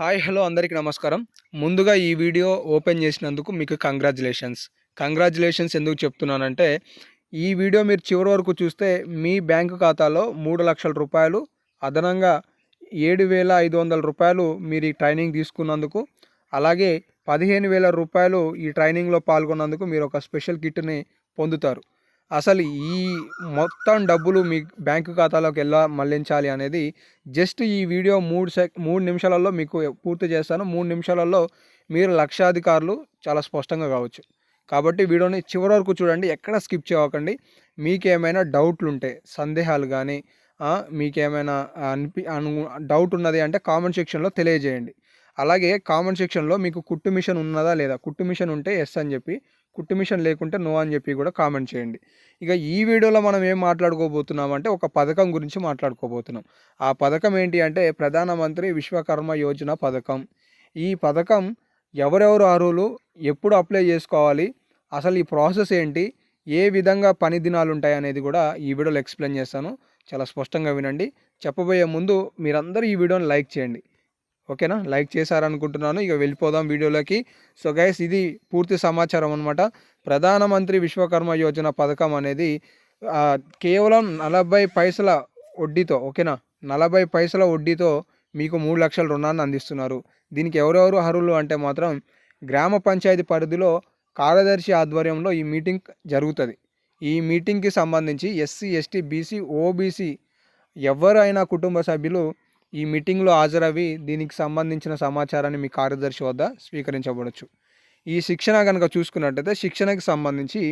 Hi hello అందరికీ నమస్కారం. ముందుగా ఈ వీడియో ఓపెన్ చేసినందుకు మీకు కంగ్రాచులేషన్స్. కంగ్రాచులేషన్స్ ఎందుకు చెప్తున్నానంటే ఈ వీడియో మీరు చివరి వరకు చూస్తే మీ బ్యాంకు ఖాతాలో మూడు లక్షల రూపాయలు అదనంగా ఏడు వేల ఐదు వందల రూపాయలు మీరు ఈ ట్రైనింగ్ తీసుకున్నందుకు అలాగే పదిహేను వేల రూపాయలు ఈ ట్రైనింగ్లో పాల్గొన్నందుకు మీరు ఒక స్పెషల్ కిట్ని పొందుతారు. అసలు ఈ మొత్తం డబ్బులు మీ బ్యాంకు ఖాతాలోకి ఎలా మళ్ళించాలి అనేది జస్ట్ ఈ వీడియో మూడు సెక్ మూడు నిమిషాలలో మీకు పూర్తి చేస్తాను. మూడు నిమిషాలలో మీరు లక్షాధికారులు చాలా స్పష్టంగా కావచ్చు. కాబట్టి వీడియోని చివరి వరకు చూడండి. ఎక్కడ స్కిప్ చేయకండి. మీకేమైనా డౌట్లు ఉంటే సందేహాలు కానీ మీకేమైనా అనిపి అను డౌట్ ఉన్నది అంటే కామెంట్ సెక్షన్లో తెలియజేయండి. అలాగే కామెంట్ సెక్షన్లో మీకు కుట్టు మిషన్ ఉన్నదా లేదా కుట్టు మిషన్ ఉంటే ఎస్ అని చెప్పి కుట్టు మిషన్ లేకుంటే నో అని చెప్పి కూడా కామెంట్ చేయండి. ఇక ఈ వీడియోలో మనం ఏం మాట్లాడుకోబోతున్నాం అంటే ఒక పథకం గురించి మాట్లాడుకోబోతున్నాం. ఆ పథకం ఏంటి అంటే ప్రధానమంత్రి విశ్వకర్మ యోజన పథకం. ఈ పథకం ఎవరెవరు అర్హులు ఎప్పుడు అప్లై చేసుకోవాలి అసలు ఈ ప్రాసెస్ ఏంటి ఏ విధంగా పని దినాలు ఉంటాయి అనేది కూడా ఈ వీడియోలో ఎక్స్ప్లెయిన్ చేస్తాను. చాలా స్పష్టంగా వినండి. చెప్పబోయే ముందు మీరందరూ ఈ వీడియోని లైక్ చేయండి. ఓకేనా? లైక్ చేశారనుకుంటున్నాను. ఇక వెళ్ళిపోదాం వీడియోలోకి. సో గైస్ ఇది పూర్తి సమాచారం అనమాట ప్రధానమంత్రి విశ్వకర్మ యోజన పథకం అనేది కేవలం నలభై పైసల వడ్డీతో ఓకేనా? నలభై పైసల వడ్డీతో మీకు మూడు లక్షల రుణాన్ని అందిస్తున్నారు. దీనికి ఎవరెవరు అర్హులు అంటే మాత్రం గ్రామ పంచాయతీ పరిధిలో కార్యదర్శి ఆధ్వర్యంలో ఈ మీటింగ్ జరుగుతుంది. ఈ మీటింగ్కి సంబంధించి ఎస్సీ ఎస్టీ బీసీ ఓబీసీ ఎవరైనా కుటుంబ సభ్యులు ఈ మీటింగ్లో హాజరవి దీనికి సంబంధించిన సమాచారాన్ని మీ కార్యదర్శి వద్ద స్వీకరించబడవచ్చు ఈ శిక్షణ కనుక చూసుకున్నట్టయితే శిక్షణకి సంబంధించి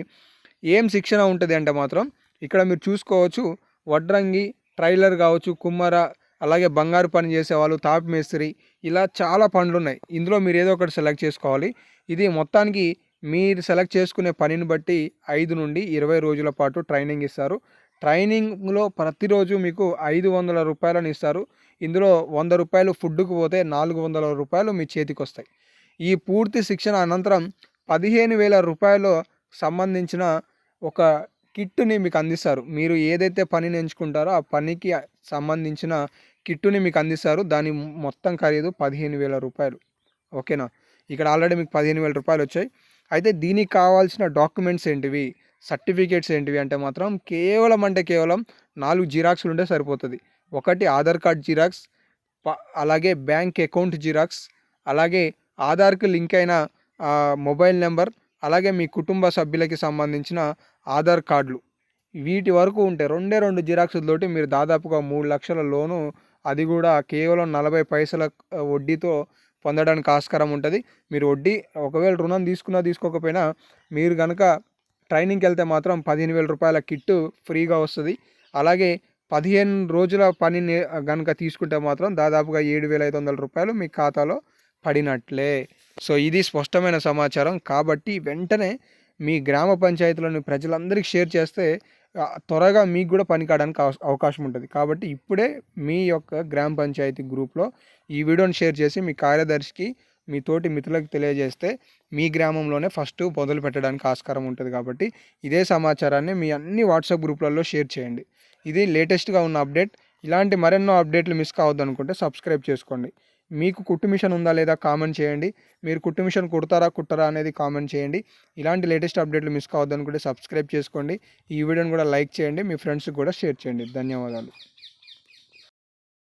ఏం శిక్షణ ఉంటుంది అంటే మాత్రం ఇక్కడ మీరు చూసుకోవచ్చు వడ్రంగి ట్రైలర్ కావచ్చు కుమ్మర అలాగే బంగారు పని చేసేవాళ్ళు తాపి మేస్త్రి ఇలా చాలా పనులు ఉన్నాయి. ఇందులో మీరు ఏదో ఒకటి సెలెక్ట్ చేసుకోవాలి. ఇది మొత్తానికి మీరు సెలెక్ట్ చేసుకునే పనిని బట్టి ఐదు నుండి ఇరవై రోజుల పాటు ట్రైనింగ్ ఇస్తారు. ట్రైనింగ్లో ప్రతిరోజు మీకు ఐదు వందల రూపాయలను ఇస్తారు. ఇందులో వంద రూపాయలు ఫుడ్కు పోతే నాలుగు వందల రూపాయలు మీ చేతికి వస్తాయి ఈ పూర్తి శిక్షణ అనంతరం పదిహేను వేల రూపాయలు సంబంధించిన ఒక కిట్టుని మీకు అందిస్తారు. మీరు ఏదైతే పనిని ఎంచుకుంటారో ఆ పనికి సంబంధించిన కిట్టుని మీకు అందిస్తారు. దాని మొత్తం ఖరీదు పదిహేను వేల రూపాయలు. ఓకేనా? ఇక్కడ ఆల్రెడీ మీకు పదిహేను వేల రూపాయలు వచ్చాయి. అయితే దీనికి కావాల్సిన డాక్యుమెంట్స్ ఏంటివి? సర్టిఫికేట్స్ ఏంటివి అంటే మాత్రం కేవలం అంటే కేవలం నాలుగు జిరాక్స్లు ఉంటే సరిపోతుంది. ఒకటి ఆధార్ కార్డ్ జిరాక్స్ అలాగే బ్యాంక్ అకౌంట్ జిరాక్స్ అలాగే ఆధార్కి లింక్ అయిన మొబైల్ నెంబర్ అలాగే మీ కుటుంబ సభ్యులకి సంబంధించిన ఆధార్ కార్డులు. వీటి వరకు ఉంటే రెండే రెండు జిరాక్స్లతోటి మీరు దాదాపుగా మూడు లక్షల లోను అది కూడా కేవలం నలభై పైసల వడ్డీతో పొందడానికి ఆస్కారం ఉంటుంది. మీరు వడ్డీ ఒకవేళ రుణం తీసుకున్నా తీసుకోకపోయినా మీరు కనుక ట్రైనింగ్కి వెళ్తే మాత్రం పదిహేను వేల రూపాయల కిట్టు ఫ్రీగా వస్తుంది. అలాగే పదిహేను రోజుల పనిని కనుక తీసుకుంటే మాత్రం దాదాపుగా ఏడు వేల ఐదు వందల రూపాయలు మీ ఖాతాలో పడినట్లే. సో ఇది స్పష్టమైన సమాచారం. కాబట్టి వెంటనే మీ గ్రామ పంచాయతీలోని ప్రజలందరికీ షేర్ చేస్తే త్వరగా మీకు కూడా పని కావడానికి అవకాశం ఉంటుంది. కాబట్టి ఇప్పుడే మీ యొక్క గ్రామ పంచాయతీ గ్రూప్లో ఈ వీడియోని షేర్ చేసి మీ కార్యదర్శికి మీ తోటి మిత్రులకు తెలియజేస్తే మీ గ్రామంలోనే ఫస్ట్ మొదలు పెట్టడానికి ఆస్కారం ఉంటుంది కాబట్టి ఇదే సమాచారాన్ని మీ అన్ని వాట్సాప్ గ్రూప్లలో షేర్ చేయండి. ఇది లేటెస్ట్గా ఉన్న అప్డేట్. ఇలాంటి మరెన్నో అప్డేట్లు మిస్ కావద్దు అనుకుంటే సబ్స్క్రైబ్ చేసుకోండి. మీకు కుట్టు మిషన్ ఉందా లేదా కామెంట్ చేయండి. మీరు కుట్టు మిషన్ కుడతారా కుట్టరా అనేది కామెంట్ చేయండి. ఇలాంటి లేటెస్ట్ అప్డేట్లు మిస్ కావద్దు అనుకుంటే సబ్స్క్రైబ్ చేసుకోండి. ఈ వీడియోని కూడా లైక్ చేయండి. మీ ఫ్రెండ్స్కి కూడా షేర్ చేయండి. ధన్యవాదాలు.